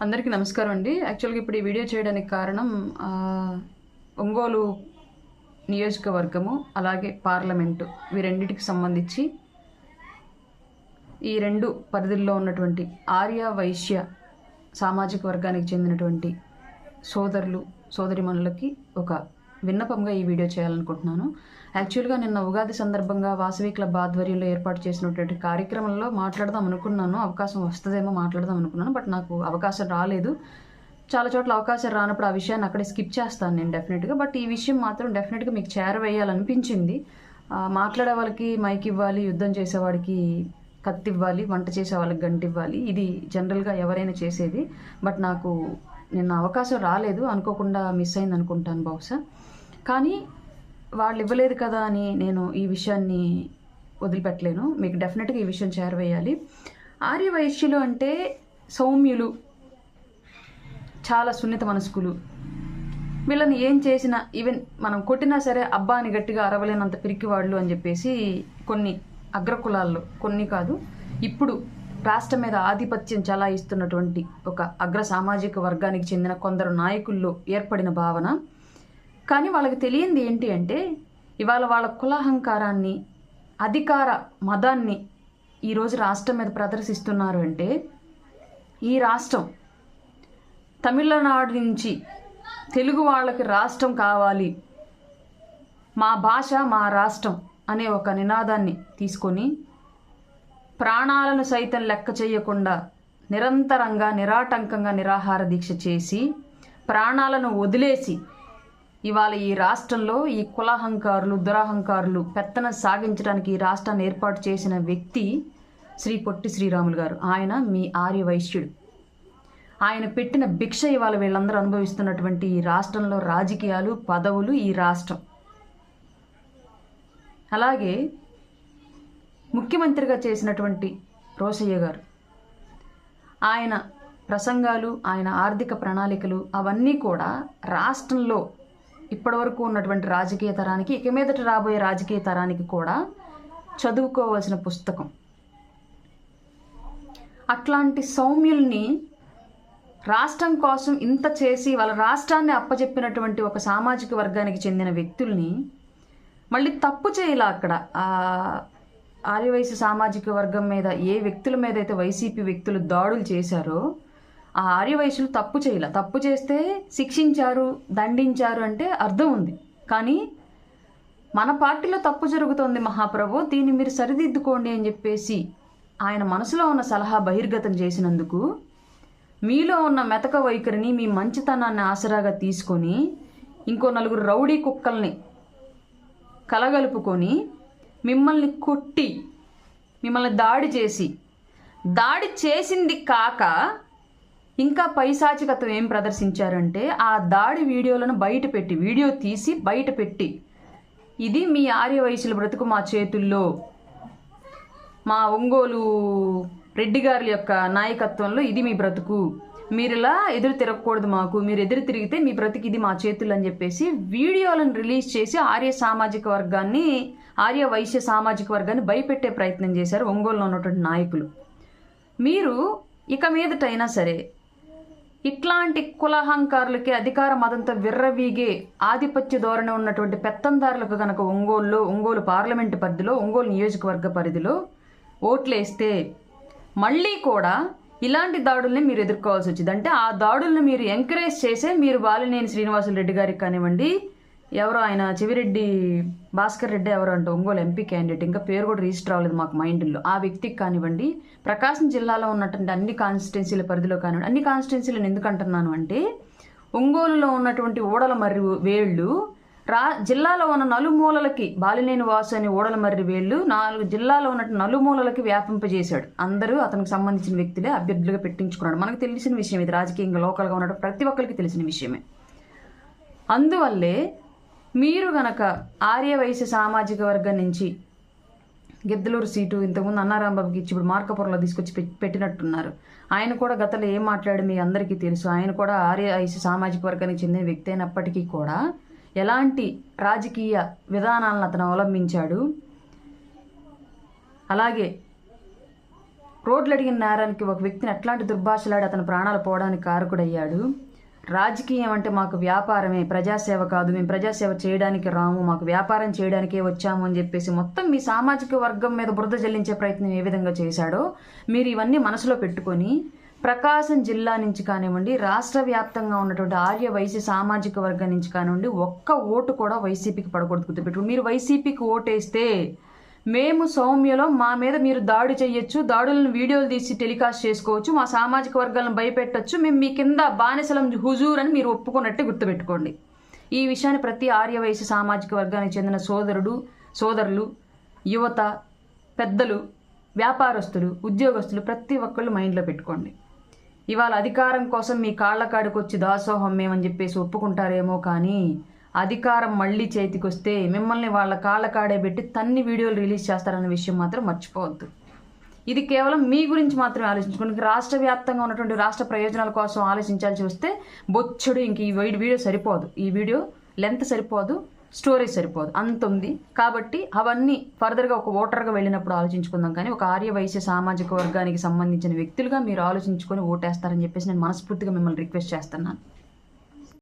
అందరికీ నమస్కారం అండి. యాక్చువల్గా ఇప్పుడు ఈ వీడియో చేయడానికి కారణం ఒంగోలు నియోజకవర్గము అలాగే పార్లమెంటు ఈ రెండింటికి సంబంధించి ఈ రెండు పరిధుల్లో ఉన్నటువంటి ఆర్య వైశ్య సామాజిక వర్గానికి చెందినటువంటి సోదరులు సోదరిమణులకి ఒక విన్నపంగా ఈ వీడియో చేయాలనుకుంటున్నాను. యాక్చువల్గా నిన్న ఉగాది సందర్భంగా వాసవి క్లబ్ ఆధ్వర్యంలో ఏర్పాటు చేసినటువంటి కార్యక్రమంలో మాట్లాడదాం అనుకున్నాను. అవకాశం వస్తుందేమో మాట్లాడదాం అనుకున్నాను బట్ నాకు అవకాశం రాలేదు. చాలా చోట్ల అవకాశం రానప్పుడు ఆ విషయాన్ని అక్కడే స్కిప్ చేస్తాను నేను డెఫినెట్గా. బట్ ఈ విషయం మాత్రం డెఫినెట్గా మీకు చేరవేయాలనిపించింది. మాట్లాడే వాళ్ళకి మైక్ ఇవ్వాలి యుద్ధం చేసేవాడికి కత్తి ఇవ్వాలి వంట చేసే వాళ్ళకి గంట ఇవ్వాలి. ఇది జనరల్గా ఎవరైనా చేసేది. బట్ నాకు నిన్న అవకాశం రాలేదు. అనుకోకుండా మిస్ అయింది అనుకుంటాను బహుశా. కానీ వాళ్ళు ఇవ్వలేదు కదా అని నేను ఈ విషయాన్ని వదిలిపెట్టలేను. మీకు డెఫినెట్గా ఈ విషయం చేరవేయాలి. ఆర్య వైశ్యులు అంటే సౌమ్యులు. చాలా సున్నిత మనస్కులు. వీళ్ళని ఏం చేసినా ఈవెన్ మనం కొట్టినా సరే అబ్బా అని గట్టిగా అరవలేనంత పిరికివాళ్ళు అని చెప్పేసి కొన్ని అగ్రకులాల్లో కొన్ని కాదు ఇప్పుడు రాష్ట్రం మీద ఆధిపత్యం చలాయిస్తున్నటువంటి ఒక అగ్ర సామాజిక వర్గానికి చెందిన కొందరు నాయకుల్లో ఏర్పడిన భావన. కానీ వాళ్ళకి తెలియంది ఏంటి అంటే ఇవాళ వాళ్ళ కులహంకారాన్ని అధికార మదాన్ని ఈరోజు రాష్ట్రం మీద ప్రదర్శిస్తున్నారు అంటే ఈ రాష్ట్రం తమిళనాడు నుంచి తెలుగు వాళ్ళకి రాష్ట్రం కావాలి మా భాష మా రాష్ట్రం అనే ఒక నినాదాన్ని తీసుకొని ప్రాణాలను సైతం లెక్క చేయకుండా నిరంతరంగా నిరాటంకంగా నిరాహార దీక్ష చేసి ప్రాణాలను వదిలేసి ఇవాళ ఈ రాష్ట్రంలో ఈ కులాహంకారులు దురహంకారులు పెత్తన సాగించడానికి ఈ రాష్ట్రాన్ని ఏర్పాటు చేసిన వ్యక్తి శ్రీ పొట్టి శ్రీరాములు గారు. ఆయన మీ ఆర్య వైశ్యుడు. ఆయన పెట్టిన భిక్ష ఇవాళ వీళ్ళందరూ అనుభవిస్తున్నటువంటి ఈ రాష్ట్రంలో రాజకీయాలు పదవులు ఈ రాష్ట్రం. అలాగే ముఖ్యమంత్రిగా చేసినటువంటి రోసయ్య గారు. ఆయన ప్రసంగాలు ఆయన ఆర్థిక ప్రణాళికలు అవన్నీ కూడా రాష్ట్రంలో ఇప్పటివరకు ఉన్నటువంటి రాజకీయ తరానికి ఇక మీదట రాబోయే రాజకీయ తరానికి కూడా చదువుకోవాల్సిన పుస్తకం. అట్లాంటి సౌమ్యుల్ని రాష్ట్రం కోసం ఇంత చేసి వాళ్ళ రాష్ట్రాన్ని అప్పచెప్పినటువంటి ఒక సామాజిక వర్గానికి చెందిన వ్యక్తుల్ని మళ్ళీ తప్పు చేయాల అక్కడ. ఆ ఆర్యవైశ్య సామాజిక వర్గం మీద ఏ వ్యక్తుల మీద అయితే వైసీపీ వ్యక్తులు దాడులు చేశారో ఆ ఆర్యవైశ్యులు తప్పు చేయాల. తప్పు చేస్తే శిక్షించారు దండించారు అంటే అర్థం ఉంది. కానీ మన పార్టీలో తప్పు జరుగుతోంది మహాప్రభు దీన్ని మీరు సరిదిద్దుకోండి అని చెప్పేసి ఆయన మనసులో ఉన్న సలహా బహిర్గతం చేసినందుకు మీలో ఉన్న మెతక వైఖరిని మీ మంచితనాన్ని ఆసరాగా తీసుకొని ఇంకో నలుగురు రౌడీ కుక్కల్ని కలగలుపుకొని మిమ్మల్ని కొట్టి మిమ్మల్ని దాడి చేసి దాడి చేసింది కాక ఇంకా పైశాచికత్వం ఏం ప్రదర్శించారంటే ఆ దాడి వీడియోలను బయట పెట్టి వీడియో తీసి బయట పెట్టి. ఇది మీ ఆర్య వయసుల బ్రతుకు మా చేతుల్లో మా ఒంగోలు రెడ్డి గారి యొక్క నాయకత్వంలో ఇది మీ బ్రతుకు. మీరు ఇలా ఎదురు తిరగకూడదు మాకు మీరు ఎదురు తిరిగితే మీ బ్రతుకు ఇది మా చేతులు అని చెప్పేసి వీడియోలను రిలీజ్ చేసి ఆర్య సామాజిక వర్గాన్ని ఆర్య వైశ్య సామాజిక వర్గాన్ని భయపెట్టే ప్రయత్నం చేశారు ఒంగోలులో ఉన్నటువంటి నాయకులు. మీరు ఇక మీదటైనా సరే ఇట్లాంటి కులహంకారులకి అధికార మతంతో విర్రవీగే ఆధిపత్య ధోరణి ఉన్నటువంటి పెత్తందారులకు గనక ఒంగోలులో ఒంగోలు పార్లమెంటు పరిధిలో ఒంగోలు నియోజకవర్గ పరిధిలో ఓట్లేస్తే మళ్ళీ కూడా ఇలాంటి దాడుల్ని మీరు ఎదుర్కోవాల్సి వచ్చింది. అంటే ఆ దాడుల్ని మీరు ఎంకరేజ్ చేసే మీరు బాలినేని శ్రీనివాసులు రెడ్డి గారికి కానివ్వండి ఎవరో ఆయన చెవిరెడ్డి భాస్కర్ రెడ్డి ఎవరు అంటే ఒంగోలు ఎంపీ క్యాండిడేట్ ఇంకా పేరు కూడా రిజిస్టర్ అవ్వలేదు మాకు మైండ్లో. ఆ వ్యక్తికి కానివ్వండి ప్రకాశం జిల్లాలో ఉన్నటువంటి అన్ని కాన్స్టిట్యున్సీల పరిధిలో కానివ్వండి అన్ని కాన్స్టిట్యున్సీలను ఎందుకు అంటున్నాను అంటే ఒంగోలులో ఉన్నటువంటి ఓడల మర్రి వేళ్ళు రా జిల్లాలో ఉన్న నలుమూలలకి బాలినేని వాసు అనే ఓడల మర్రి వేళ్ళు నాలుగు జిల్లాలో ఉన్నట్టు నలుమూలలకి వ్యాపింపజేశాడు. అందరూ అతనికి సంబంధించిన వ్యక్తులే అభ్యర్థులుగా పెట్టించుకున్నాడు. మనకు తెలిసిన విషయం ఇది. రాజకీయంగా లోకల్గా ఉన్నట్టు ప్రతి ఒక్కరికి తెలిసిన విషయమే. అందువల్లే మీరు గనక ఆర్య సామాజిక వర్గం నుంచి గిద్దలూరు సీటు ఇంతకుముందు అన్నారాంబాబుకి ఇచ్చి ఇప్పుడు మార్కపురంలో తీసుకొచ్చి పెట్టినట్టున్నారు. ఆయన కూడా గతంలో ఏం మాట్లాడి మీ అందరికీ తెలుసు. ఆయన కూడా ఆర్య సామాజిక వర్గానికి చెందిన వ్యక్తి అయినప్పటికీ కూడా ఎలాంటి రాజకీయ విధానాలను అతను అవలంబించాడు? అలాగే రోడ్లు అడిగిన నేరానికి ఒక వ్యక్తిని ఎట్లాంటి దుర్భాషలాడి అతని ప్రాణాలు పోవడానికి కారకుడయ్యాడు? రాజకీయం అంటే మాకు వ్యాపారమే ప్రజాసేవ కాదు మేము ప్రజాసేవ చేయడానికి రాము మాకు వ్యాపారం చేయడానికే వచ్చాము అని చెప్పేసి మొత్తం మీ సామాజిక వర్గం మీద బురద చెల్లించే ప్రయత్నం ఏ విధంగా చేశాడో మీరు ఇవన్నీ మనసులో పెట్టుకొని ప్రకాశం జిల్లా నుంచి కానివ్వండి రాష్ట్ర వ్యాప్తంగా ఉన్నటువంటి ఆర్య వైసీ సామాజిక వర్గం నుంచి కానివ్వండి ఒక్క ఓటు కూడా వైసీపీకి పడకూడదు గుర్తుపెట్టుకుని మీరు వైసీపీకి ఓటేస్తే మేము సౌమ్యలో మా మీద మీరు దాడి చేయొచ్చు దాడులను వీడియోలు తీసి టెలికాస్ట్ చేసుకోవచ్చు మా సామాజిక వర్గాలను భయపెట్టొచ్చు మేము మీ కింద బానిసలం హుజూర్ అని మీరు ఒప్పుకున్నట్టే గుర్తుపెట్టుకోండి. ఈ విషయాన్ని ప్రతి ఆర్యవయసు సామాజిక వర్గానికి చెందిన సోదరుడు సోదరులు యువత పెద్దలు వ్యాపారస్తులు ఉద్యోగస్తులు ప్రతి ఒక్కళ్ళు మైండ్లో పెట్టుకోండి. ఇవాళ అధికారం కోసం మీ కాళ్ళ వచ్చి దాసోహం మేమని చెప్పేసి ఒప్పుకుంటారేమో కానీ అధికారం మళ్ళీ చేతికొస్తే మిమ్మల్ని వాళ్ళ కాళ్ళ కాడే పెట్టి తన్ని వీడియోలు రిలీజ్ చేస్తారన్న విషయం మాత్రం మర్చిపోవద్దు. ఇది కేవలం మీ గురించి మాత్రమే ఆలోచించుకోండి. రాష్ట్ర వ్యాప్తంగా ఉన్నటువంటి రాష్ట్ర ప్రయోజనాల కోసం ఆలోచించాల్సి వస్తే బొచ్చుడు ఇంక ఈ వీడియో సరిపోదు. ఈ వీడియో లెంత్ సరిపోదు స్టోరేజ్ సరిపోదు. అంత ఉంది. కాబట్టి అవన్నీ ఫర్దర్గా ఒక ఓటర్గా వెళ్ళినప్పుడు ఆలోచించుకుందాం. కానీ ఒక ఆర్య వైశ్య సామాజిక వర్గానికి సంబంధించిన వ్యక్తులుగా మీరు ఆలోచించుకొని ఓటేస్తారని చెప్పేసి నేను మనస్ఫూర్తిగా మిమ్మల్ని రిక్వెస్ట్ చేస్తున్నాను.